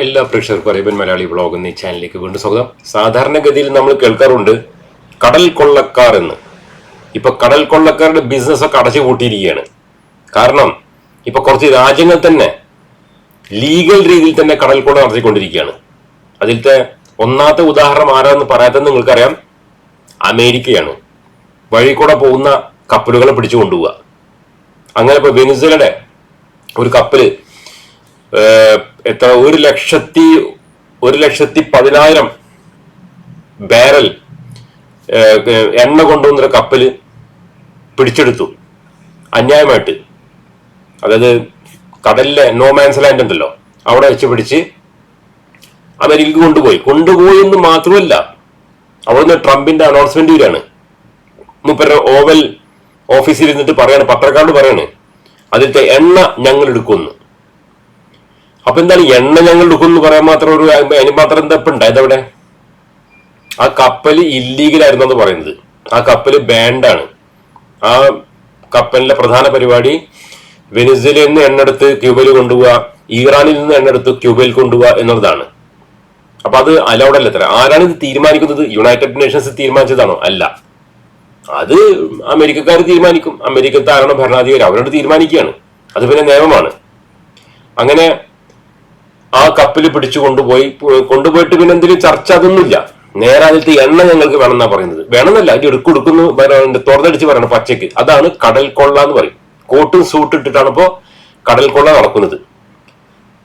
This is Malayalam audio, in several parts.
എല്ലാ പ്രേക്ഷകർക്കും അറേബ്യൻ മലയാളി വ്ളോഗ് എന്നീ ചാനലിലേക്ക് വീണ്ടും സ്വാഗതം. സാധാരണഗതിയിൽ നമ്മൾ കേൾക്കാറുണ്ട് കടൽ കൊള്ളക്കാർ എന്ന്. ഇപ്പൊ കടൽ കൊള്ളക്കാരുടെ ബിസിനസ് ഒക്കെ അടച്ചു കൂട്ടിയിരിക്കുകയാണ് കാരണം ഇപ്പൊ കുറച്ച് രാജ്യങ്ങൾ തന്നെ ലീഗൽ രീതിയിൽ തന്നെ കടൽ കൊള്ള നടത്തിക്കൊണ്ടിരിക്കുകയാണ്. അതിലത്തെ ഒന്നാമത്തെ ഉദാഹരണം ആരാന്ന് പറയാത്തത് നിങ്ങൾക്കറിയാം. അമേരിക്കയാണ്. വഴി കൂടെ പോകുന്ന കപ്പലുകളെ പിടിച്ചു കൊണ്ടുപോവുക. അങ്ങനെ ഇപ്പൊ വെനിസുലയുടെ ഒരു കപ്പൽ എത്ര? ഒരു ലക്ഷത്തി ഒരു ലക്ഷത്തി പതിനായിരം ബാരൽ എണ്ണ കൊണ്ടുവന്നൊരു കപ്പൽ പിടിച്ചെടുത്തു. അന്യായമായിട്ട്. അതായത് കടലിലെ നോമാൻസ് ലാൻഡ് ഉണ്ടല്ലോ. അവിടെ വെച്ച് പിടിച്ച് അമേരിക്കക്ക് കൊണ്ടുപോയി. കൊണ്ടുപോയി എന്ന് മാത്രമല്ല അവിടുന്ന് ട്രംപിന്റെ അനൗൺസ്മെന്റ് വരികയാണ്. മുപ്പര ഓവൽ ഓഫീസിൽ ഇരുന്നിട്ട് പറയാണ് പത്രക്കാരോട് പറയാണ് അതിലത്തെ എണ്ണ ഞങ്ങൾ എടുക്കുന്നു. അപ്പൊ എന്താണ് എണ്ണ ഞങ്ങൾ എടുക്കും എന്ന് പറയാൻ മാത്രം ഒരു അതിന് മാത്രം എന്താ ഇപ്പൊ ഉണ്ടായത് അവിടെ? ആ കപ്പൽ ഇല്ലീഗൽ ആയിരുന്നു എന്ന് പറയുന്നത്. ആ കപ്പൽ ബാൻഡാണ് ആ കപ്പലിന്റെ പ്രധാന പരിപാടി വെനിസുലയിൽ നിന്ന് എണ്ണെടുത്ത് ക്യൂബയിൽ കൊണ്ടുപോവുക ഇറാനിൽ നിന്ന് എണ്ണെടുത്ത് ക്യൂബയിൽ കൊണ്ടുപോവുക എന്നുള്ളതാണ്. അപ്പൊ അത് അലൗഡ് അല്ല ആരാണ് ഇത് തീരുമാനിക്കുന്നത്? യുണൈറ്റഡ് നേഷൻസ് തീരുമാനിച്ചതാണോ? അല്ല. അത് അമേരിക്കക്കാർ തീരുമാനിക്കും. അമേരിക്കത്തെ ആരാണോ ഭരണാധികാരി അവരോട് തീരുമാനിക്കുകയാണ്. അത് പിന്നെ നിയമമാണ്. അങ്ങനെ ആ കപ്പിൽ പിടിച്ചു കൊണ്ടുപോയി കൊണ്ടുപോയിട്ട് പിന്നെ എന്തെങ്കിലും ചർച്ച അതൊന്നുമില്ല. നേരെ അതിലത്തെ എണ്ണ ഞങ്ങൾക്ക് വേണമെന്നാ പറയുന്നത്. വേണമെന്നല്ല അതിന്റെ എടുക്കും എടുക്കുന്നു പറയുന്നുണ്ട് തുറന്നടിച്ച് പറയണം പച്ചയ്ക്ക്. അതാണ് കടൽ കൊള്ള എന്ന് പറയും. കോട്ടും സൂട്ട് ഇട്ടിട്ടാണ് ഇപ്പോ കടൽ കൊള്ള നടക്കുന്നത്.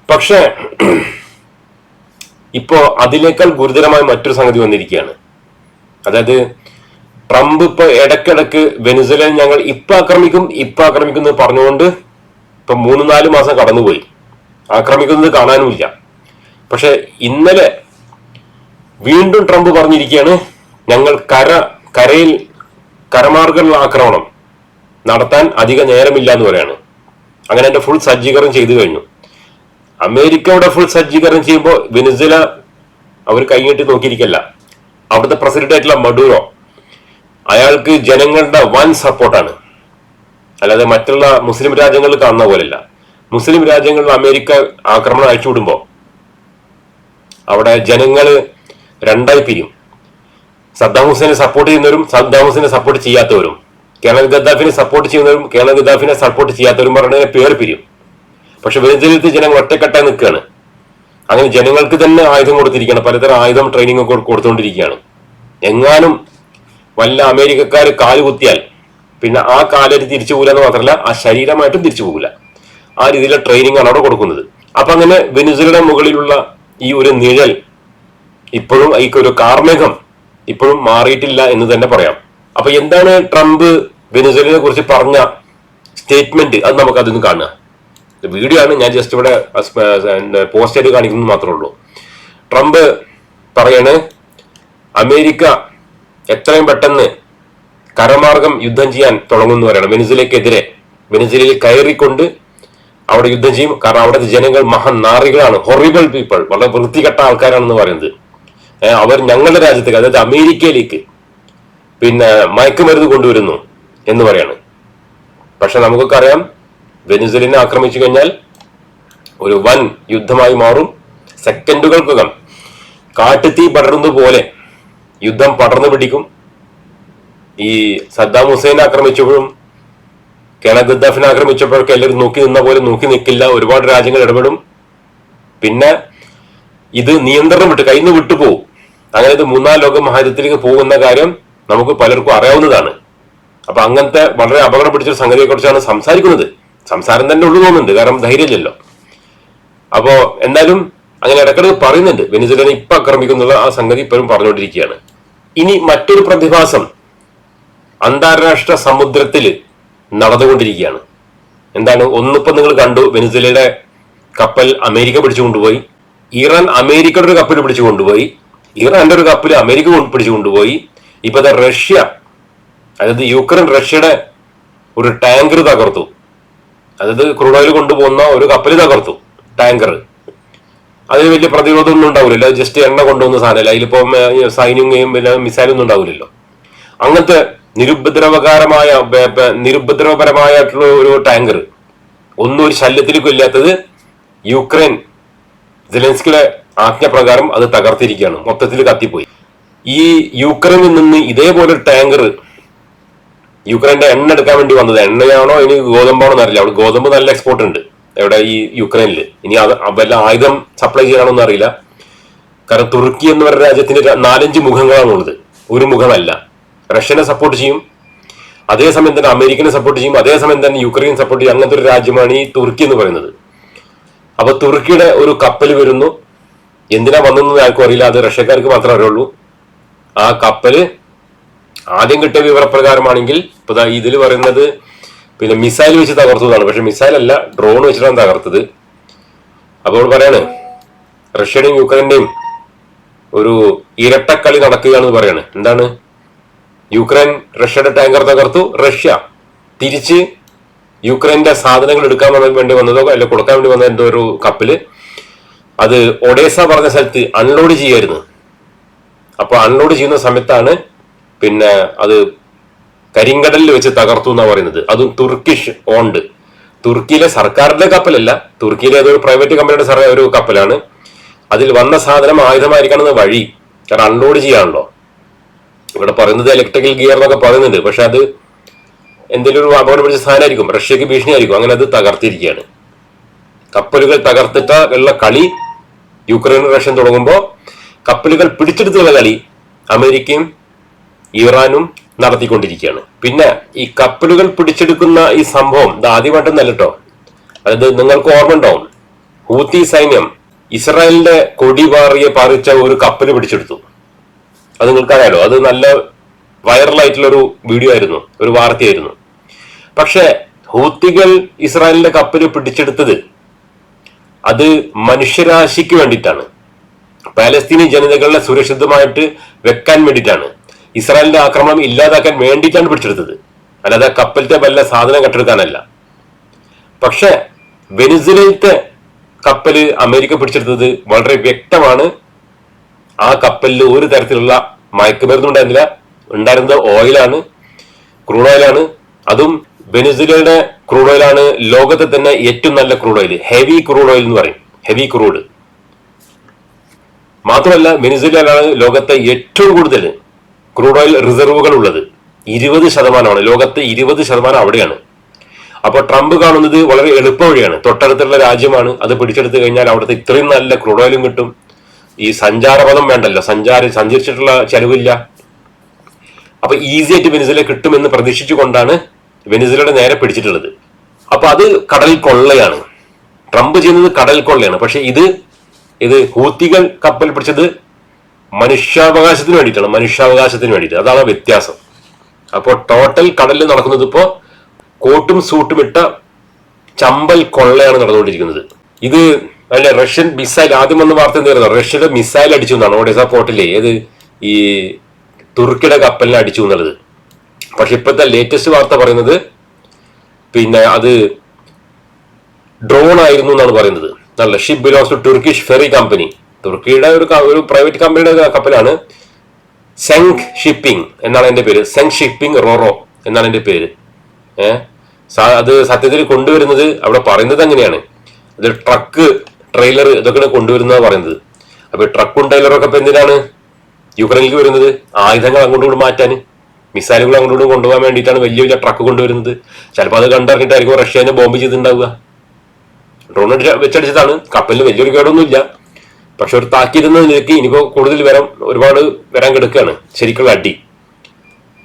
പക്ഷേ ഇപ്പോ അതിനേക്കാൾ ഗുരുതരമായ മറ്റൊരു സംഗതി വന്നിരിക്കുകയാണ്. അതായത് ട്രംപ് ഇപ്പൊ ഇടക്കിടക്ക് വെനിസുലയിൽ ഞങ്ങൾ ഇപ്പൊ ആക്രമിക്കും ഇപ്പൊ ആക്രമിക്കും എന്ന് പറഞ്ഞുകൊണ്ട് ഇപ്പൊ മൂന്ന് നാല് മാസം കടന്നുപോയി. ആക്രമിക്കുന്നത് കാണാനുമില്ല. പക്ഷെ ഇന്നലെ വീണ്ടും ട്രംപ് പറഞ്ഞിരിക്കുകയാണ് ഞങ്ങൾ കര കരയിൽ കരമാർഗമുള്ള ആക്രമണം നടത്താൻ അധിക നേരമില്ല എന്ന് പറയാണ്. അങ്ങനെ എന്റെ ഫുൾ സജ്ജീകരണം ചെയ്തു കഴിഞ്ഞു. അമേരിക്കയുടെ ഫുൾ സജ്ജീകരണം ചെയ്യുമ്പോൾ വെനിസ്വല അവർ കൈകെട്ടി നോക്കിയിരിക്കല്ല. അവിടുത്തെ പ്രസിഡന്റ് ആയിട്ടുള്ള മഡൂറോ അയാൾക്ക് ജനങ്ങളുടെ വൻ സപ്പോർട്ടാണ്. അല്ലാതെ മറ്റുള്ള മുസ്ലിം രാജ്യങ്ങളിൽ കാണുന്ന പോലെയല്ല. മുസ്ലിം രാജ്യങ്ങളിൽ അമേരിക്ക ആക്രമണം അയച്ചുവിടുമ്പോൾ അവിടെ ജനങ്ങൾ രണ്ടായി പിരിയും. സദ്ദാം ഹുസൈനെ സപ്പോർട്ട് ചെയ്യുന്നവരും സദ്ദാം ഹുസൈനെ സപ്പോർട്ട് ചെയ്യാത്തവരും കേണൽ ഗദ്ദാഫിനെ സപ്പോർട്ട് ചെയ്യുന്നവരും കേണൽ ഗദ്ദാഫിനെ സപ്പോർട്ട് ചെയ്യാത്തവരും പറഞ്ഞതിനെ പേര് പിരിയും. പക്ഷെ വെനിസുലത്തെ ജനങ്ങൾ ഒറ്റക്കെട്ടായി നിൽക്കുകയാണ്. അങ്ങനെ ജനങ്ങൾക്ക് തന്നെ ആയുധം കൊടുത്തിരിക്കുകയാണ്. പലതരം ആയുധം ട്രെയിനിങ് ഒക്കെ കൊടുത്തുകൊണ്ടിരിക്കുകയാണ്. എങ്ങാനും വല്ല അമേരിക്കക്കാർ കാൽ കുത്തിയാൽ പിന്നെ ആ കാലര് തിരിച്ചു പോകില്ല എന്ന് മാത്രമല്ല ആ ശരീരമായിട്ടും തിരിച്ചു പോകില്ല ആ രീതിയിലുള്ള ട്രെയിനിങ് ആണ് അവിടെ കൊടുക്കുന്നത്. അപ്പൊ അങ്ങനെ വെനിസുലയുടെ മുകളിലുള്ള ഈ ഒരു നിഴൽ ഇപ്പോഴും ഈ ഒരു കാർമേഘം ഇപ്പോഴും മാറിയിട്ടില്ല എന്ന് തന്നെ പറയാം. അപ്പൊ എന്താണ് ട്രംപ് വെനിസുലയെ കുറിച്ച് പറഞ്ഞ സ്റ്റേറ്റ്മെന്റ് അത് നമുക്ക് അതിന് കാണുക. ഇത് വീഡിയോ ആണ്. ഞാൻ ജസ്റ്റ് ഇവിടെ പോസ്റ്റ് ചെയ്ത് കാണിക്കുന്നത് മാത്രമേ ഉള്ളൂ. ട്രംപ് പറയാണ് അമേരിക്ക എത്രയും പെട്ടെന്ന് കരമാർഗം യുദ്ധം ചെയ്യാൻ തുടങ്ങുമെന്ന് പറയണം. വെനിസുലയ്ക്കെതിരെ വെനിസുലയിൽ കയറിക്കൊണ്ട് അവിടെ യുദ്ധം ചെയ്യും കാരണം അവിടുത്തെ ജനങ്ങൾ മഹാനാറികളാണ് ഹൊറിബിൾ പീപ്പിൾ വളരെ വൃത്തികെട്ട ആൾക്കാരാണെന്ന് പറയുന്നത്. അവർ ഞങ്ങളുടെ രാജ്യത്തേക്ക് അതായത് അമേരിക്കയിലേക്ക് പിന്നെ മയക്കുമരുന്ന് കൊണ്ടുവരുന്നു എന്ന് പറയാണ്. പക്ഷെ നമുക്കൊക്കെ അറിയാം വെനിസലിനെ ആക്രമിച്ചു കഴിഞ്ഞാൽ ഒരു വൻ യുദ്ധമായി മാറും. സെക്കൻഡുകൾക്കകം കാട്ടുതീ പടരുന്ന പോലെ യുദ്ധം പടർന്നു പിടിക്കും. ഈ സദ്ദാം ഹുസൈൻ ആക്രമിച്ചപ്പോഴും കേണ ഗദ്ദാഫിനെ ആക്രമിച്ചപ്പോഴൊക്കെ എല്ലാവരും നോക്കി നിന്ന പോലെ നോക്കി നിൽക്കില്ല ഒരുപാട് രാജ്യങ്ങൾ ഇടപെടും. പിന്നെ ഇത് നിയന്ത്രണം വിട്ട് കയ്യിൽ നിന്ന് വിട്ടുപോകും അങ്ങനെ ഇത് മൂന്നാം ലോക മഹായുദ്ധത്തിലേക്ക് പോകുന്ന കാര്യം നമുക്ക് പലർക്കും അറിയാവുന്നതാണ്. അപ്പൊ അങ്ങനത്തെ വളരെ അപകടം പിടിച്ചൊരു സംഗതിയെ കുറിച്ചാണ് സംസാരിക്കുന്നത്. സംസാരം തന്നെ ഉള്ളു തോന്നുന്നുണ്ട്. കാരണം ധൈര്യമില്ലല്ലോ. അപ്പോ എന്തായാലും അങ്ങനെ ഇടക്കിടക്ക് പറയുന്നുണ്ട്. വെനിസുലനെ ഇപ്പൊ ആക്രമിക്കുന്നുള്ള ആ സംഗതി ഇപ്പോഴും പറഞ്ഞുകൊണ്ടിരിക്കുകയാണ്. ഇനി മറ്റൊരു പ്രതിഭാസം. അന്താരാഷ്ട്ര സമുദ്രത്തിൽ നടന്നുകൊണ്ടിരിക്കുകയാണ്. എന്താണ്? ഒന്നിപ്പോ നിങ്ങൾ കണ്ടു വെനിസുലയുടെ കപ്പൽ അമേരിക്ക പിടിച്ചു കൊണ്ടുപോയി. ഇറാൻ അമേരിക്കയുടെ ഒരു കപ്പൽ പിടിച്ചു കൊണ്ടുപോയി. ഇറാന്റെ ഒരു കപ്പൽ അമേരിക്ക പിടിച്ചു കൊണ്ടുപോയി. ഇപ്പൊ റഷ്യ അതായത് യുക്രൈൻ റഷ്യയുടെ ഒരു ടാങ്കർ തകർത്തു. അതായത് ക്രൂഡ് ഓയിൽ കൊണ്ടുപോകുന്ന ഒരു കപ്പൽ തകർത്തു ടാങ്കർ. അതിന് വലിയ പ്രതിരോധമൊന്നും ഉണ്ടാവില്ല ജസ്റ്റ് എണ്ണ കൊണ്ടുപോകുന്ന സാധനമല്ല. അതിലിപ്പോ സൈന്യവും പിന്നെ മിസൈലൊന്നും ഉണ്ടാവില്ലല്ലോ. അങ്ങനത്തെ നിരുപദ്രവകാരമായ നിരുപദ്രവപരമായിട്ടുള്ള ഒരു ടാങ്കർ. ഒന്നും ഒരു ശല്യത്തിലേക്കും ഇല്ലാത്തത് യുക്രൈൻ ജെലൻസ്കിയുടെ ആജ്ഞപ്രകാരം അത് തകർത്തിരിക്കുകയാണ്. മൊത്തത്തിൽ കത്തിപ്പോയി. ഈ യുക്രൈനിൽ നിന്ന് ഇതേപോലെ ടാങ്കർ യുക്രൈന്റെ എണ്ണ എടുക്കാൻ വേണ്ടി വന്നത്. എണ്ണയാണോ ഇനി ഗോതമ്പാണോ എന്നറിയില്ല. അവിടെ ഗോതമ്പ് നല്ല എക്സ്പോർട്ട് ഉണ്ട്. എവിടെ ഈ യുക്രൈനിൽ ഇനി വല്ല ആയുധം സപ്ലൈ ചെയ്യാനോ എന്ന് അറിയില്ല കാരണം തുർക്കി എന്ന് പറയുന്ന രാജ്യത്തിന്റെ നാലഞ്ച് മുഖങ്ങളാണുള്ളത്. ഒരു മുഖമല്ല. റഷ്യനെ സപ്പോർട്ട് ചെയ്യും. അതേസമയം തന്നെ അമേരിക്കനെ സപ്പോർട്ട് ചെയ്യും. അതേസമയം തന്നെ യുക്രൈൻ സപ്പോർട്ട് ചെയ്യും. അങ്ങനത്തെ ഒരു രാജ്യമാണ് ഈ തുർക്കി എന്ന് പറയുന്നത്. അപ്പൊ തുർക്കിയുടെ ഒരു കപ്പൽ വരുന്നു. എന്തിനാ വന്നെന്ന് ആർക്കും അറിയില്ല അത് റഷ്യക്കാർക്ക് മാത്രമേ അറിയുള്ളൂ. ആ കപ്പൽ ആദ്യം കിട്ടിയ വിവരപ്രകാരമാണെങ്കിൽ ഇപ്പൊ ഇതിൽ പറയുന്നത് പിന്നെ മിസൈൽ വെച്ച് തകർത്തതാണ്. പക്ഷെ മിസൈൽ അല്ല ഡ്രോൺ വെച്ചിട്ടാണ് തകർത്തത്. അപ്പോൾ പറയാണ് റഷ്യയുടെയും യുക്രൈന്റെയും ഒരു ഇരട്ടക്കളി നടക്കുകയാണെന്ന് പറയാണ്. എന്താണ്? യുക്രൈൻ റഷ്യയുടെ ടാങ്കർ തകർത്തു. റഷ്യ തിരിച്ച് യുക്രൈന്റെ സാധനങ്ങൾ എടുക്കാൻ വേണ്ടി വന്നതോ അല്ല കൊടുക്കാൻ വേണ്ടി വന്ന എന്തോ ഒരു കപ്പിൽ. അത് ഒഡേസ പറഞ്ഞ സ്ഥലത്ത് അൺലോഡ് ചെയ്യായിരുന്നു. അപ്പൊ അൺലോഡ് ചെയ്യുന്ന സമയത്താണ് പിന്നെ അത് കരിങ്കടലിൽ വെച്ച് തകർത്തു എന്നാണ് പറയുന്നത്. അതും തുർക്കിഷ് ഓണ്ട് തുർക്കിയിലെ സർക്കാരിന്റെ കപ്പലല്ല. തുർക്കിയിലെ ഏതൊരു പ്രൈവറ്റ് കമ്പനിയുടെ ഒരു കപ്പലാണ്. അതിൽ വന്ന സാധനം ആയുധമായിരിക്കണം വഴി. കാരണം അൺലോഡ് ചെയ്യാണല്ലോ ഇവിടെ പറയുന്നത് ഇലക്ട്രിക്കൽ ഗിയർ എന്നൊക്കെ പറയുന്നുണ്ട്. പക്ഷെ അത് എന്തെങ്കിലും ഒരു അപകടം പിടിച്ച സാധനമായിരിക്കും. റഷ്യക്ക് ഭീഷണിയായിരിക്കും. അങ്ങനെ അത് തകർത്തിരിക്കുകയാണ്. കപ്പലുകൾ തകർത്തിട്ട ഉള്ള കളി യുക്രൈൻ റഷ്യൻ തുടങ്ങുമ്പോൾ കപ്പലുകൾ പിടിച്ചെടുത്തുള്ള കളി അമേരിക്കയും ഇറാനും നടത്തിക്കൊണ്ടിരിക്കുകയാണ്. പിന്നെ ഈ കപ്പലുകൾ പിടിച്ചെടുക്കുന്ന ഈ സംഭവം ഇത് ആദ്യമായിട്ടൊന്നല്ല കേട്ടോ അതായത് നിങ്ങൾക്ക് ഓർമ്മ ഉണ്ടാവും. ഹൂത്തി സൈന്യം ഇസ്രായേലിന്റെ കൊടി പാറിയ പാറിച്ച ഒരു കപ്പൽ പിടിച്ചെടുത്തു. അത് നിങ്ങൾക്കറിയാലോ അത് നല്ല വൈറലായിട്ടുള്ളൊരു വീഡിയോ ആയിരുന്നു ഒരു വാർത്തയായിരുന്നു. പക്ഷേ ഹൂത്തികൾ ഇസ്രായേലിന്റെ കപ്പൽ പിടിച്ചെടുത്തത് അത് മനുഷ്യരാശിക്ക് വേണ്ടിയിട്ടാണ്. പാലസ്തീനി ജനതകളെ സുരക്ഷിതമായിട്ട് വെക്കാൻ വേണ്ടിയിട്ടാണ്. ഇസ്രായേലിന്റെ ആക്രമണം ഇല്ലാതാക്കാൻ വേണ്ടിയിട്ടാണ് പിടിച്ചെടുത്തത്. അല്ലാതെ കപ്പലത്തെ വല്ല സാധനം കെട്ടെടുക്കാനല്ല പക്ഷേ വെനിസുലയിലത്തെ കപ്പൽ അമേരിക്ക പിടിച്ചെടുത്തത് വളരെ വ്യക്തമാണ്. ആ കപ്പലിൽ ഒരു തരത്തിലുള്ള മയക്കുമരുന്നും ഉണ്ടായിരുന്നില്ല ഉണ്ടായിരുന്നത് ഓയിലാണ് ക്രൂഡ് ഓയിലാണ് അതും വെനിസുലയുടെ ക്രൂഡ് ഓയിലാണ് ലോകത്തെ തന്നെ ഏറ്റവും നല്ല crude oil heavy crude oil എന്ന് പറയും. ഹെവി ക്രൂഡ് മാത്രമല്ല വെനിസുലയിലാണ് ലോകത്തെ ഏറ്റവും കൂടുതൽ ക്രൂഡ് ഓയിൽ റിസർവുകൾ ഉള്ളത്. ഇരുപത് ശതമാനമാണ് ലോകത്തെ ഇരുപത് ശതമാനം അവിടെയാണ്. അപ്പോൾ ട്രംപ് കാണുന്നത് വളരെ എളുപ്പ വഴിയാണ് തൊട്ടടുത്തുള്ള രാജ്യമാണ്. അത് പിടിച്ചെടുത്തു കഴിഞ്ഞാൽ അവിടുത്തെ ഇത്രയും നല്ല ക്രൂഡ് ഓയിലും കിട്ടും. ഈ സഞ്ചാരപഥം വേണ്ടല്ലോ. സഞ്ചാരി സഞ്ചരിച്ചിട്ടുള്ള ചെലവില്ല. അപ്പൊ ഈസി ആയിട്ട് വെനിസില കിട്ടുമെന്ന് പ്രതീക്ഷിച്ചുകൊണ്ടാണ് വെനിസിലയുടെ നേരെ പിടിച്ചിട്ടുള്ളത്. അപ്പൊ അത് കടൽ കൊള്ളയാണ്. ട്രംപ് ചെയ്യുന്നത് കടൽ കൊള്ളയാണ്. പക്ഷെ ഇത് ഇത് ഹൂത്തികൾ കപ്പൽ പിടിച്ചത് മനുഷ്യാവകാശത്തിന് വേണ്ടിയിട്ടാണ്. മനുഷ്യാവകാശത്തിന് വേണ്ടിയിട്ട്. അതാണ് വ്യത്യാസം. അപ്പോൾ ടോട്ടൽ കടലിൽ നടക്കുന്നത് ഇപ്പോ കോട്ടും സൂട്ടും ഇട്ട ചമ്പൽ കൊള്ളയാണ് നടന്നുകൊണ്ടിരിക്കുന്നത്. ഇത് അല്ല റഷ്യൻ മിസൈൽ ആദ്യം വന്ന വാർത്ത എന്തായിരുന്നു റഷ്യയുടെ മിസൈൽ അടിച്ചു എന്നാണ് ഒഡേസ പോർട്ടിലെ. ഏത്? ഈ തുർക്കിയുടെ കപ്പലിനെ അടിച്ചു എന്നുള്ളത്. പക്ഷെ ഇപ്പോഴത്തെ ലേറ്റസ്റ്റ് വാർത്ത പറയുന്നത് പിന്നെ അത് ഡ്രോൺ ആയിരുന്നു എന്നാണ് പറയുന്നത്. നല്ല ship belongs to Turkish ferry company തുർക്കിയുടെ ഒരു ഒരു പ്രൈവറ്റ് കമ്പനിയുടെ കപ്പലാണ് സെങ് ഷിപ്പിംഗ് എന്നാണ് എന്റെ പേര്. സെങ് ഷിപ്പിംഗ് റോറോ എന്നാണ് എന്റെ പേര്. ഏഹ് അത് സത്യത്തിൽ കൊണ്ടുവരുന്നത് അവിടെ പറയുന്നത് അങ്ങനെയാണ്. അത് ട്രക്ക് ട്രെയിലർ ഇതൊക്കെ കൊണ്ടുവരുന്നതാണ് പറയുന്നത്. അപ്പൊ ട്രക്കും ട്രെയിലറൊക്കെ ഇപ്പൊ എന്തിനാണ്? യുക്രൈനിലേക്ക് വരുന്നത്. ആയുധങ്ങൾ അങ്ങോട്ടും ഇങ്ങോട്ടും മാറ്റാൻ. മിസൈലുകൾ അങ്ങോട്ടും കൊണ്ടുപോകാൻ വേണ്ടിയിട്ടാണ് വലിയ വലിയ ട്രക്ക് കൊണ്ടുവരുന്നത്. ചിലപ്പോൾ അത് കണ്ടിറങ്ങിയിട്ടായിരിക്കും റഷ്യനെ ബോംബ് ചെയ്തിട്ടുണ്ടാവുക. ഡ്രോൺ വെച്ചടിച്ചതാണ്. കപ്പലിന് വലിയൊരു കേടൊന്നുമില്ല. പക്ഷെ ഒരു താക്കിയിരുന്ന നിലയ്ക്ക് ഇനിയിപ്പോ കൂടുതൽ വരം ഒരുപാട് വരാൻ കിടക്കുകയാണ്. ശരിക്കുള്ള അടി.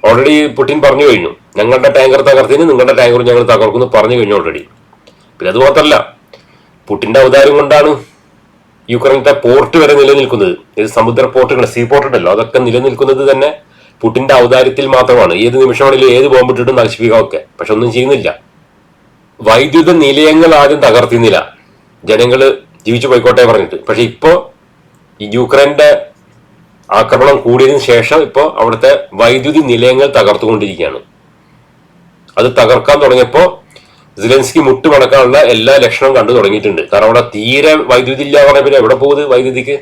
ഓൾറെഡി പുടിൻ പറഞ്ഞു കഴിഞ്ഞു. ഞങ്ങളുടെ ടാങ്കർ തകർത്തിന് നിങ്ങളുടെ ടാങ്കർ ഞങ്ങൾ തകർക്കുന്നു പറഞ്ഞു കഴിഞ്ഞു ഓൾറെഡി പിന്നെ അത് മാത്രമല്ല പുട്ടിന്റെ അവതാരം കൊണ്ടാണ് യുക്രൈനത്തെ പോർട്ട് വരെ നിലനിൽക്കുന്നത്. ഇത് സമുദ്ര പോർട്ടുകൾ സീ പോർട്ട് ഉണ്ടല്ലോ അതൊക്കെ നിലനിൽക്കുന്നത് തന്നെ പുട്ടിന്റെ ഔദാര്യത്തിൽ മാത്രമാണ്. ഏത് നിമിഷമാണെങ്കിലും ഏത് ബോംബിട്ടിട്ടും നശിപ്പിക്കാം ഒക്കെ പക്ഷെ ഒന്നും ചെയ്യുന്നില്ല. വൈദ്യുത നിലയങ്ങൾ ആദ്യം തകർത്തിരുന്നില്ല. ജനങ്ങൾ ജീവിച്ചു പോയിക്കോട്ടെ പറഞ്ഞിട്ട്. പക്ഷെ ഇപ്പോ ഈ യുക്രൈന്റെ ആക്രമണം കൂടിയതിനു ശേഷം ഇപ്പോ അവിടുത്തെ വൈദ്യുതി നിലയങ്ങൾ തകർത്തുകൊണ്ടിരിക്കുകയാണ്. അത് തകർക്കാൻ തുടങ്ങിയപ്പോ സിലൻസ്കി മുട്ടുമടക്കാനുള്ള എല്ലാ ലക്ഷണവും കണ്ടു തുടങ്ങിയിട്ടുണ്ട്. കാരണം അവിടെ തീരെ വൈദ്യുതി ഇല്ല പറഞ്ഞ പിന്നെ എവിടെ പോകുന്നത് വൈദ്യുതിക്ക്?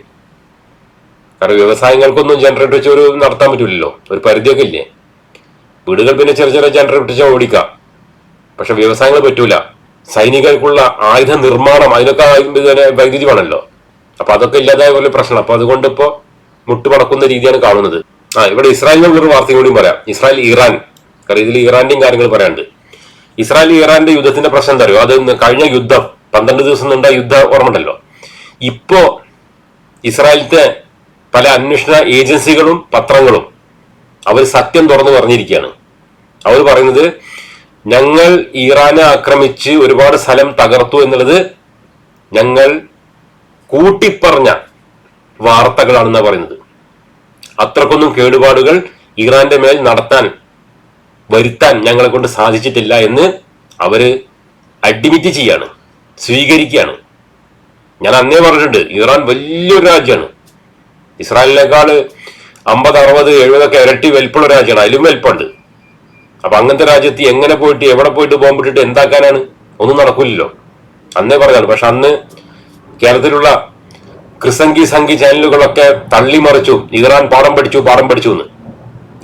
കാരണം വ്യവസായങ്ങൾക്കൊന്നും ജനറേറ്റർ വെച്ച് ഒരു നടത്താൻ പറ്റില്ലല്ലോ ഒരു പരിധിയൊക്കെ ഇല്ലേ? വീടുകൾ പിന്നെ ചെറിയ ചെറിയ ജനറേറ്റർ വെച്ച് ഓടിക്കാം. പക്ഷെ വ്യവസായങ്ങൾ പറ്റൂല. സൈനികർക്കുള്ള ആയുധ നിർമ്മാണം അതിനൊക്കെ വൈദ്യുതി വേണമല്ലോ. അപ്പൊ അതൊക്കെ ഇല്ലാതായ പോലെ പ്രശ്നം. അപ്പൊ അതുകൊണ്ട് ഇപ്പോ മുട്ടുമടക്കുന്ന രീതിയാണ് കാണുന്നത്. ആ ഇവിടെ ഇസ്രായേലിനുള്ള ഒരു വാർത്തയും കൂടി പറയാം. Israel Iran. കാരണം ഇതിൽ ഇറാന്റെയും കാര്യങ്ങൾ പറയാനുണ്ട്. ഇസ്രായേൽ ഇറാന്റെ യുദ്ധത്തിന്റെ പ്രശ്നം എന്താ അറിയോ? അത് കഴിഞ്ഞ യുദ്ധം പന്ത്രണ്ട് ദിവസം നീണ്ട യുദ്ധ ഓർമ്മണ്ടല്ലോ ഇപ്പോ ഇസ്രായേലിന്റെ പല അന്വേഷണ ഏജൻസികളും പത്രങ്ങളും അവർ സത്യം തുറന്നു പറഞ്ഞിരിക്കുകയാണ്. അവർ പറയുന്നത് ഞങ്ങൾ ഇറാനെ ആക്രമിച്ച് ഒരുപാട് സ്ഥലം തകർത്തു എന്നുള്ളത് ഞങ്ങൾ കൂട്ടിപ്പറഞ്ഞ വാർത്തകളാണെന്നാണ് പറയുന്നത്. അത്രക്കൊന്നും കേടുപാടുകൾ ഇറാന്റെ മേൽ നടത്താൻ വരുത്താൻ ഞങ്ങളെ കൊണ്ട് സാധിച്ചിട്ടില്ല എന്ന് അവർ അഡ്മിറ്റ് ചെയ്യാണ് സ്വീകരിക്കുകയാണ്. ഞാൻ അന്നേ പറഞ്ഞിട്ടുണ്ട് ഇറാൻ വലിയൊരു രാജ്യമാണ്. ഇസ്രായേലിനേക്കാൾ അമ്പത് അറുപത് എഴുപതൊക്കെ ഇരട്ടി വലിപ്പുള്ള രാജ്യമാണ് അതിലും വലിപ്പമുണ്ട്. അപ്പൊ അങ്ങനത്തെ രാജ്യത്ത് എങ്ങനെ പോയിട്ട് എവിടെ പോയിട്ട് ബോംബിട്ടിട്ട് എന്താക്കാനാണ്? ഒന്നും നടക്കില്ലല്ലോ അന്നേ പറഞ്ഞാണ് പക്ഷെ അന്ന് കേരളത്തിലുള്ള ക്രിസംഗി സംഗി ചാനലുകളൊക്കെ തള്ളിമറിച്ചു ഇറാൻ പാഠം പഠിച്ചു പാഠം പഠിച്ചു എന്ന്.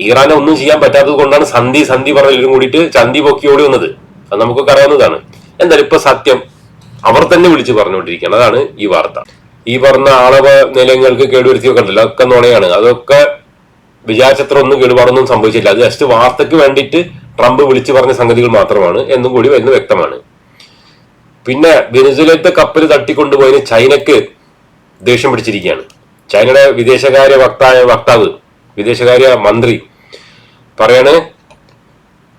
ഇറാനെ ഒന്നും ചെയ്യാൻ പറ്റാത്തത് കൊണ്ടാണ് സന്ധി സന്ധി പറഞ്ഞതിലും കൂടിയിട്ട് ചന്തി പൊക്കി ഓടി വന്നത്. അത് നമുക്കൊക്കെ അറിയാവുന്നതാണ്. എന്തായാലും ഇപ്പൊ സത്യം അവർ തന്നെ വിളിച്ചു പറഞ്ഞുകൊണ്ടിരിക്കുകയാണ്. അതാണ് ഈ വാർത്ത. ഈ പറഞ്ഞ ആളവ നിലയങ്ങൾക്ക് കേടുവരുത്തിയൊക്കെ ഉണ്ടല്ലോ അതൊക്കെ നുണയാണ്. അതൊക്കെ വിചാരിച്ചത്ര ഒന്നും കേടുപാടൊന്നും സംഭവിച്ചില്ല. അത് ജസ്റ്റ് വാർത്തയ്ക്ക് വേണ്ടിയിട്ട് ട്രംപ് വിളിച്ചു പറഞ്ഞ സംഗതികൾ മാത്രമാണ് എന്നും കൂടി എന്ന് വ്യക്തമാണ്. പിന്നെ വെനിസുലത്തെ കപ്പൽ തട്ടിക്കൊണ്ടുപോയതിന് ചൈനക്ക് ദേഷ്യം പിടിച്ചിരിക്കുകയാണ്. ചൈനയുടെ വിദേശകാര്യ വക്തായ വക്താവ് വിദേശകാര്യ മന്ത്രി പറയാണ്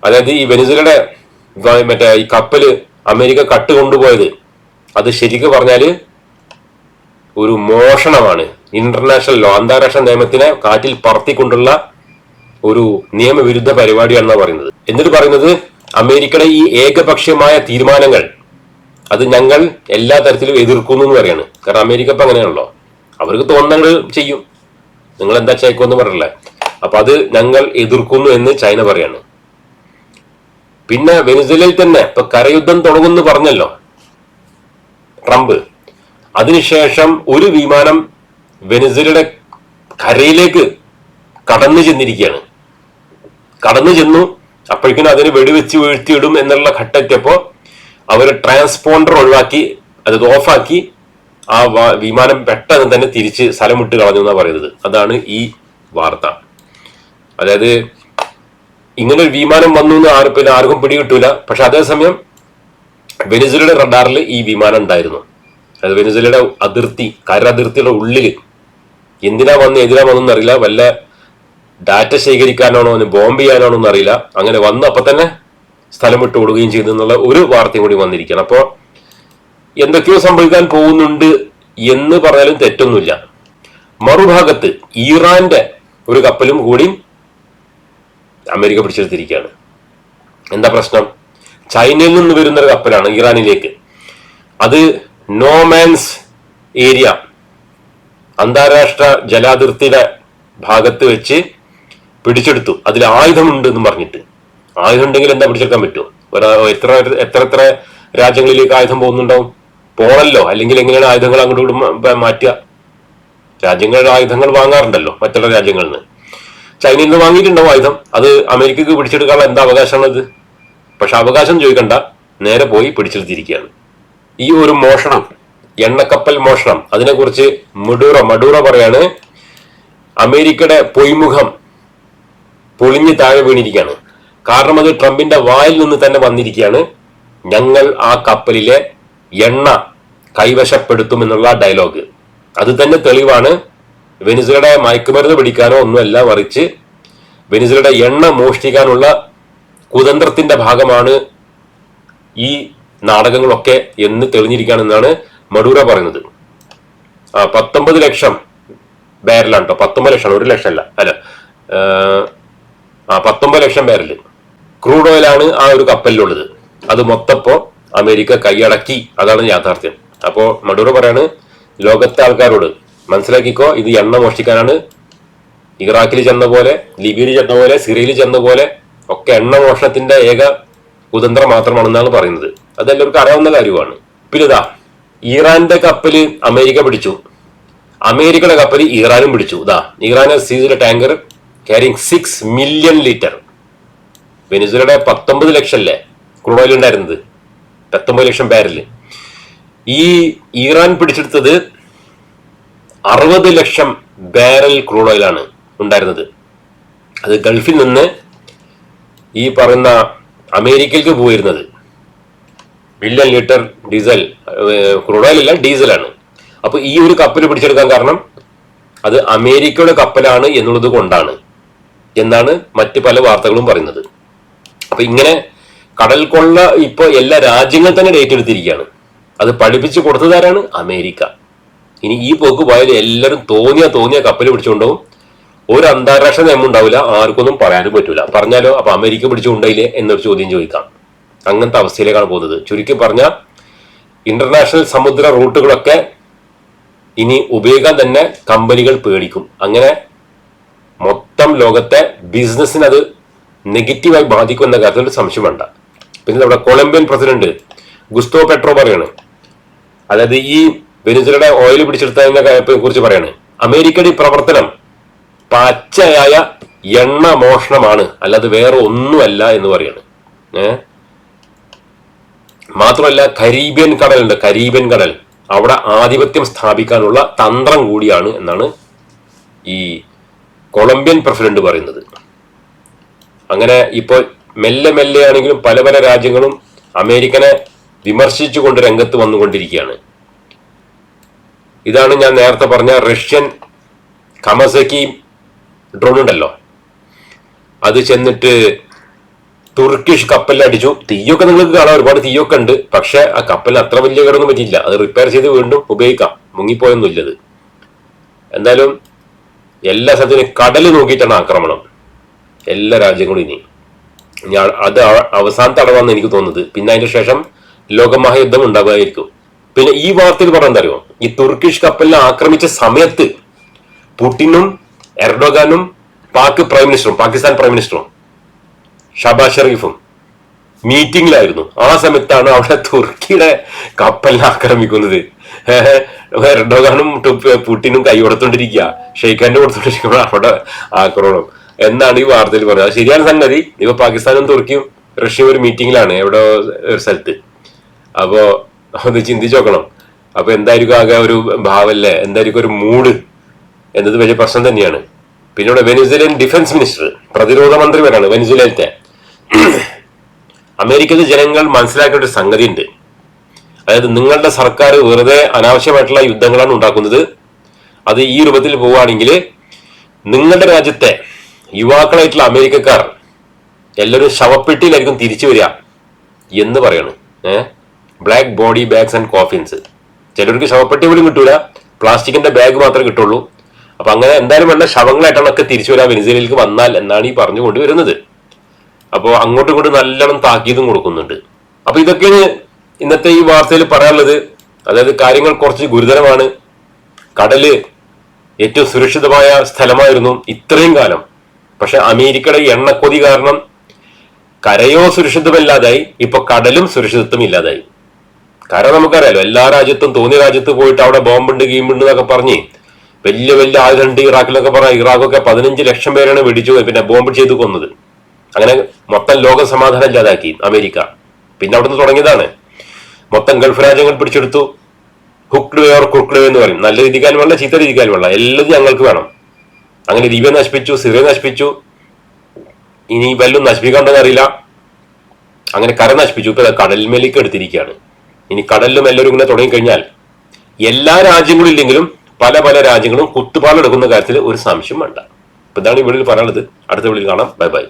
അതായത് ഈ വെനിസുലയുടെ മറ്റേ ഈ കപ്പൽ അമേരിക്ക കട്ട് കൊണ്ടുപോയത് അത് ശരിക്കും പറഞ്ഞാൽ ഒരു മോഷണമാണ്. ഇന്റർനാഷണൽ ലോ അന്താരാഷ്ട്ര നിയമത്തിനെ കാറ്റിൽ പറത്തിക്കൊണ്ടുള്ള ഒരു നിയമവിരുദ്ധ പരിപാടിയാണെന്നാണ് പറയുന്നത്. എന്നിട്ട് പറയുന്നത് അമേരിക്കയുടെ ഈ ഏകപക്ഷീയമായ തീരുമാനങ്ങൾ അത് ഞങ്ങൾ എല്ലാ തരത്തിലും എതിർക്കുന്നു എന്ന് പറയാണ്. കാരണം അമേരിക്ക ഇപ്പൊ അങ്ങനെയാണല്ലോ. അവർക്ക് തോന്നങ്ങൾ ചെയ്യും. നിങ്ങൾ എന്താ ചൈക്കോന്ന് പറഞ്ഞല്ലേ അപ്പൊ അത് ഞങ്ങൾ എതിർക്കുന്നു എന്ന് ചൈന പറയാണ്. പിന്നെ വെനിസുലയിൽ തന്നെ ഇപ്പൊ കരയുദ്ധം തുടങ്ങുന്നു പറഞ്ഞല്ലോ ട്രംപ്. അതിനുശേഷം ഒരു വിമാനം വെനിസുലയുടെ കരയിലേക്ക് കടന്നു ചെന്നിരിക്കുകയാണ്. കടന്നു ചെന്നു അപ്പോഴേക്കും അതിന് വെടിവെച്ച് വീഴ്ത്തിയിടും എന്നുള്ള ഘട്ടത്തിയപ്പോ അവർ ട്രാൻസ്പോണ്ടർ ഒഴിവാക്കി അത് ഓഫാക്കി ആ വിമാനം പെട്ടെന്ന് തന്നെ തിരിച്ച് സ്ഥലം വിട്ട് കളഞ്ഞു എന്നാണ് പറയുന്നത്. അതാണ് ഈ വാർത്ത. അതായത് ഇങ്ങനെ ഒരു വിമാനം വന്നു എന്ന് പിന്നെ ആർക്കും പിടികിട്ടൂല. പക്ഷെ അതേസമയം വെനിസുലയുടെ റഡാറിൽ ഈ വിമാനം ഉണ്ടായിരുന്നു. അതായത് വെനിസുലയുടെ അതിർത്തി കര അതിർത്തിയുടെ ഉള്ളിൽ എന്തിനാ വന്ന് എതിരാ വന്നെന്ന് അറിയില്ല വല്ല ഡാറ്റ ശേഖരിക്കാനാണോ അതിന് ബോംബ് ചെയ്യാനാണോ എന്നറിയില്ല. അങ്ങനെ വന്ന് അപ്പൊ തന്നെ സ്ഥലം വിട്ടു കൊടുക്കുകയും ചെയ്തു എന്നുള്ള ഒരു വാർത്തയും കൂടി വന്നിരിക്കുകയാണ്. അപ്പോ എന്തൊക്കെയോ സംഭവിക്കാൻ പോകുന്നുണ്ട് എന്ന് പറഞ്ഞാലും തെറ്റൊന്നുമില്ല. മറുഭാഗത്ത് ഇറാന്റെ ഒരു കപ്പലും കൂടി അമേരിക്ക പിടിച്ചെടുത്തിരിക്കുകയാണ്. എന്താ പ്രശ്നം? ചൈനയിൽ നിന്ന് വരുന്ന ഒരു കപ്പലാണ് ഇറാനിലേക്ക്. അത് നോമാൻസ് ഏരിയ അന്താരാഷ്ട്ര ജലാതിർത്തിയുടെ ഭാഗത്ത് വെച്ച് പിടിച്ചെടുത്തു. അതിൽ ആയുധമുണ്ട് എന്ന് പറഞ്ഞിട്ട്. ആയുധം ഉണ്ടെങ്കിൽ എന്താ പിടിച്ചെടുക്കാൻ പറ്റുമോ? എത്ര എത്ര എത്ര രാജ്യങ്ങളിലേക്ക് ആയുധം പോകുന്നുണ്ടാവും? പോണല്ലോ? അല്ലെങ്കിൽ എങ്ങനെയാണ് ആയുധങ്ങൾ അങ്ങോട്ട് ഇങ്ങോട്ടും മാറ്റുക? രാജ്യങ്ങളുടെ ആയുധങ്ങൾ വാങ്ങാറുണ്ടല്ലോ മറ്റുള്ള രാജ്യങ്ങളിൽ നിന്ന്. ചൈനയിൽ നിന്ന് വാങ്ങിയിട്ടുണ്ടാവും ആയുധം. അത് അമേരിക്കക്ക് പിടിച്ചെടുക്കാനുള്ള എന്താ അവകാശമാണത്? പക്ഷെ അവകാശം ചോദിക്കണ്ട. നേരെ പോയി പിടിച്ചെടുത്തിരിക്കുകയാണ്. ഈ ഒരു മോഷണം എണ്ണക്കപ്പൽ മോഷണം അതിനെക്കുറിച്ച് മഡൂറ മഡൂറ പറയാണ്. അമേരിക്കയുടെ പൊയ്മുഖം പൊളിഞ്ഞ് താഴെ വീണിരിക്കുകയാണ്. കാരണം അത് ട്രംപിന്റെ വായിൽ നിന്ന് തന്നെ വന്നിരിക്കുകയാണ്. ഞങ്ങൾ ആ കപ്പലിലെ എണ്ണ കൈവശപ്പെടുത്തുമെന്നുള്ള ഡയലോഗ്. അത് തന്നെ തെളിവാണ്. വെനിസുലയുടെ മയക്കുമരുന്ന് പിടിക്കാനോ ഒന്നുമല്ല മറിച്ച് വെനിസുലയുടെ എണ്ണ മോഷ്ടിക്കാനുള്ള കുതന്ത്രത്തിന്റെ ഭാഗമാണ് ഈ നാടകങ്ങളൊക്കെ എന്ന് തെളിഞ്ഞിരിക്കുകയാണെന്നാണ് മഡൂര പറയുന്നത്. ആ പത്തൊമ്പത് ലക്ഷം ബാരലാണ് കേട്ടോ പത്തൊമ്പത് ലക്ഷം ഒരു ലക്ഷം അല്ല. അല്ല. ആ പത്തൊമ്പത് ലക്ഷം ബാരൽ. ക്രൂഡ് ഓയിലാണ് ആ ഒരു കപ്പലിലുള്ളത്. അത് മൊത്തപ്പോ അമേരിക്ക കൈയടക്കി. അതാണ് യാഥാർത്ഥ്യം. അപ്പോ മഡൂറോ പറയാണ് ലോകത്തെ ആൾക്കാരോട് മനസ്സിലാക്കിക്കോ ഇത് എണ്ണ മോഷ്ടിക്കാനാണ്. ഇറാഖിൽ ചെന്ന പോലെ ലിബിയയിൽ ചെന്ന പോലെ സിറിയയിൽ ചെന്ന പോലെ ഒക്കെ എണ്ണ മോഷണത്തിന്റെ ഏക കുതന്ത്രം മാത്രമാണെന്നാണ് പറയുന്നത്. അതെല്ലാവർക്കും അറിയാവുന്ന കാര്യമാണ്. പിന്നെ ഇതാ ഇറാന്റെ കപ്പൽ അമേരിക്ക പിടിച്ചു. അമേരിക്കയുടെ കപ്പൽ ഇറാനും പിടിച്ചു. ഇതാ Iran സീസിലെ tanker carrying six million litre വെനിസുലയുടെ പത്തൊമ്പത് ലക്ഷം അല്ലേ ക്രൂഡ് ഓയിൽ ഉണ്ടായിരുന്നത്? പത്തൊമ്പത് ലക്ഷം ബാരൽ ഈ ഇറാൻ പിടിച്ചെടുത്തത് അറുപത് ലക്ഷം ബാരൽ ക്രൂഡ് ഓയിലാണ് ഉണ്ടായിരുന്നത്. അത് ഗൾഫിൽ നിന്ന് ഈ പറയുന്ന അമേരിക്കയിലേക്ക് പോയിരുന്നത്. Million litre diesel crude oil അല്ല ഡീസലാണ്. അപ്പോൾ ഈ ഒരു കപ്പൽ പിടിച്ചെടുക്കാൻ കാരണം അത് അമേരിക്കയുടെ കപ്പലാണ് എന്നുള്ളത് കൊണ്ടാണ് എന്നാണ് മറ്റ് പല വാർത്തകളും പറയുന്നത്. അപ്പൊ ഇങ്ങനെ കടൽ കൊള്ള ഇപ്പൊ എല്ലാ രാജ്യങ്ങളും തന്നെ ഡേറ്റ് എടുത്തിരിക്കുകയാണ്. അത് പഠിപ്പിച്ചു കൊടുത്തതാരാണ്? അമേരിക്ക. ഇനി ഈ പോക്ക് പോയാൽ എല്ലാവരും തോന്നിയ തോന്നിയ കപ്പൽ പിടിച്ചുകൊണ്ടുപോകും. ഒരു അന്താരാഷ്ട്ര നിയമം ഉണ്ടാവില്ല ആർക്കൊന്നും പറയാനും പറ്റൂല. പറഞ്ഞാലോ അപ്പൊ അമേരിക്ക പിടിച്ചുകൊണ്ടായില്ലേ എന്നൊരു ചോദ്യം ചോദിക്കാം. അങ്ങനത്തെ അവസ്ഥയിലേക്കാണ് പോകുന്നത്. ചുരുക്കി പറഞ്ഞ ഇന്റർനാഷണൽ സമുദ്ര റൂട്ടുകളൊക്കെ ഇനി ഉപയോഗിക്കാൻ തന്നെ കമ്പനികൾ പേടിക്കും. അങ്ങനെ മൊത്തം ലോകത്തെ ബിസിനസ്സിന് അത് നെഗറ്റീവായി ബാധിക്കുമെന്ന കാര്യത്തിൽ ഒരു സംശയം വേണ്ട. പിന്നെ നമ്മുടെ കൊളംബിയൻ പ്രസിഡന്റ് ഗുസ്തോ പെട്രോ പറയാണ് അതായത് ഈ വെനിസുലയുടെ ഓയിൽ പിടിച്ചെടുത്തതിനെ കുറിച്ച് പറയാണ്. അമേരിക്കയുടെ പ്രവർത്തനം പച്ചയായ എണ്ണ മോഷണമാണ്. അല്ലാതെ വേറെ ഒന്നുമല്ല എന്ന് പറയാണ്. ഏഹ് മാത്രമല്ല കരീബിയൻ കടലുണ്ട്. കരീബിയൻ കടൽ. അവിടെ ആധിപത്യം സ്ഥാപിക്കാനുള്ള തന്ത്രം കൂടിയാണ് എന്നാണ് ഈ കൊളംബിയൻ പ്രസിഡന്റ് പറയുന്നത്. അങ്ങനെ ഇപ്പോൾ മെല്ലെ മെല്ലെ ആണെങ്കിലും പല പല രാജ്യങ്ങളും അമേരിക്കനെ വിമർശിച്ചുകൊണ്ട് രംഗത്ത് വന്നുകൊണ്ടിരിക്കുകയാണ്. ഇതാണ് ഞാൻ നേരത്തെ പറഞ്ഞ റഷ്യൻ കമസക്കി ഡ്രോൺ ഉണ്ടല്ലോ. അത് ചെന്നിട്ട് തുർക്കിഷ് കപ്പലിൽ അടിച്ചു. തീയൊക്കെ നിങ്ങൾക്ക് കാണാം ഒരുപാട് തീയൊക്കെ ഉണ്ട്. പക്ഷെ ആ കപ്പലിന് അത്ര വലിയ കേടൊന്നും പറ്റിയില്ല അത് റിപ്പയർ ചെയ്ത് വീണ്ടും ഉപയോഗിക്കാം. മുങ്ങിപ്പോയൊന്നുമില്ലത്. എന്തായാലും എല്ലാ സ്ഥലത്തിനും കടൽ നോക്കിയിട്ടാണ് ആക്രമണം. എല്ലാ രാജ്യങ്ങളും ഇനി. ഞാൻ അത് അവ- അവസാനത്തെ അടവാന്ന് എനിക്ക് തോന്നുന്നത്. പിന്നെ അതിന് ശേഷം ലോകമഹായുദ്ധം ഉണ്ടാകുമായിരിക്കും പിന്നെ ഈ വാർത്തയിൽ പറഞ്ഞ എന്താ അറിയോ ഈ തുർക്കിഷ് കപ്പലിനെ ആക്രമിച്ച സമയത്ത് പുടിനും എർഡോഗാനും പാക് പ്രൈം മിനിസ്റ്ററും പാകിസ്ഥാൻ പ്രൈം മിനിസ്റ്ററും ഷബാസ് ഷെറീഫും മീറ്റിംഗിലായിരുന്നു. ആ സമയത്താണ് അവിടെ തുർക്കിയുടെ കപ്പലിനെ ആക്രമിക്കുന്നത്. എർഡോഗാനും പുടിനും കൈ കൊടുത്തോണ്ടിരിക്കുക ഷെയ്ഖാന്റെ കൊടുത്തോണ്ടിരിക്കുമ്പോൾ അവിടെ ആക്രമണം. എന്നാണ് ഈ വാർത്തയിൽ അത് ശരിയാണ് സംഗതി. ഇപ്പൊ പാകിസ്ഥാനും തുർക്കിയും റഷ്യയും ഒരു മീറ്റിംഗിലാണ്. എവിടെ ഒരു സ്ഥലത്ത്. അപ്പോ ഒന്ന് ചിന്തിച്ചു നോക്കണം. അപ്പൊ എന്തായിരിക്കും ആകെ ഒരു ഭാവല്ലേ? എന്തായിരിക്കും ഒരു മൂഡ് എന്നത് വലിയ പ്രശ്നം തന്നെയാണ്. പിന്നീട് വെനിസുലൻ ഡിഫൻസ് മിനിസ്റ്റർ പ്രതിരോധ മന്ത്രി വരാണ് വെനിസുലത്തെ അമേരിക്കയിലെ ജനങ്ങൾ മനസ്സിലാക്കിയ ഒരു സംഗതി ഉണ്ട് അതായത് നിങ്ങളുടെ സർക്കാർ വെറുതെ അനാവശ്യമായിട്ടുള്ള യുദ്ധങ്ങളാണ് ഉണ്ടാക്കുന്നത്. അത് ഈ രൂപത്തിൽ പോവുകയാണെങ്കിൽ നിങ്ങളുടെ രാജ്യത്തെ യുവാക്കളായിട്ടുള്ള അമേരിക്കക്കാർ എല്ലാവരും ശവപ്പെട്ടിയിലായിരിക്കും തിരിച്ചു വരിക എന്ന് പറയാണ്. ഏഹ്? Black body bags and coffins ചിലർക്ക് ശവപ്പെട്ടി പോലും കിട്ടൂല. പ്ലാസ്റ്റിക്കിന്റെ ബാഗ് മാത്രമേ കിട്ടുള്ളൂ. അപ്പൊ അങ്ങനെ എന്തായാലും വേണ്ട ശവങ്ങളായിട്ടാണ് ഒക്കെ തിരിച്ചു വരാൻ വെനിസയിലേക്ക് വന്നാൽ എന്നാണ് ഈ പറഞ്ഞു കൊണ്ടുവരുന്നത് അപ്പോൾ അങ്ങോട്ടും ഇങ്ങോട്ടും നല്ലോണം താക്കീതും കൊടുക്കുന്നുണ്ട്. അപ്പൊ ഇതൊക്കെയാണ് ഇന്നത്തെ ഈ വാർത്തയിൽ പറയാനുള്ളത്. അതായത് കാര്യങ്ങൾ കുറച്ച് ഗുരുതരമാണ്. കടൽ ഏറ്റവും സുരക്ഷിതമായ സ്ഥലമായിരുന്നു ഇത്രയും കാലം. പക്ഷെ അമേരിക്കയുടെ എണ്ണക്കൊതി കാരണം കരയോ സുരക്ഷിതമല്ലാതായി. ഇപ്പൊ കടലും സുരക്ഷിതത്വം ഇല്ലാതായി. കര നമുക്കറിയാലോ എല്ലാ രാജ്യത്തും തോന്നിയ രാജ്യത്ത് പോയിട്ട് അവിടെ ബോംബുണ്ട് ഗീമുണ്ട് എന്നൊക്കെ പറഞ്ഞ് വലിയ വലിയ ആയുധമുണ്ട് ഇറാഖിലൊക്കെ പറഞ്ഞ ഇറാഖൊക്കെ പതിനഞ്ച് ലക്ഷം പേരാണ് വെടിച്ചു പിന്നെ ബോംബ് ചെയ്ത് കൊന്നത്. അങ്ങനെ മൊത്തം ലോക സമാധാനം ഇല്ലാതാക്കി അമേരിക്ക. പിന്നെ അവിടുന്ന് തുടങ്ങിയതാണ്. മൊത്തം ഗൾഫ് രാജ്യങ്ങൾ പിടിച്ചെടുത്തു. Hooked way or cooked way എന്ന് പറയും. നല്ല രീതിക്കാലും വേണ്ട ചീത്ത രീതിക്കാലും വേണ്ട എല്ലാം ഞങ്ങൾക്ക് വേണം. അങ്ങനെ ലിബിയ നശിപ്പിച്ചു സിറിയ നശിപ്പിച്ചു. ഇനി വല്ലതും നശിപ്പിക്കണ്ടെന്ന് അറിയില്ല അങ്ങനെ കര നശിപ്പിച്ചു. ഇപ്പൊ കടൽമേലേക്ക് എടുത്തിരിക്കുകയാണ്. ഇനി കടലിലും എല്ലാവരും ഇങ്ങനെ തുടങ്ങിക്കഴിഞ്ഞാൽ എല്ലാ രാജ്യങ്ങളും ഇല്ലെങ്കിലും പല പല രാജ്യങ്ങളും കുത്തുപാലെടുക്കുന്ന കാര്യത്തിൽ ഒരു സംശയം വേണ്ട. ഇതാണ് വീഡിയോയിൽ പറയാനുള്ളത്. അടുത്ത വീഡിയോയിൽ കാണാം. Bye bye.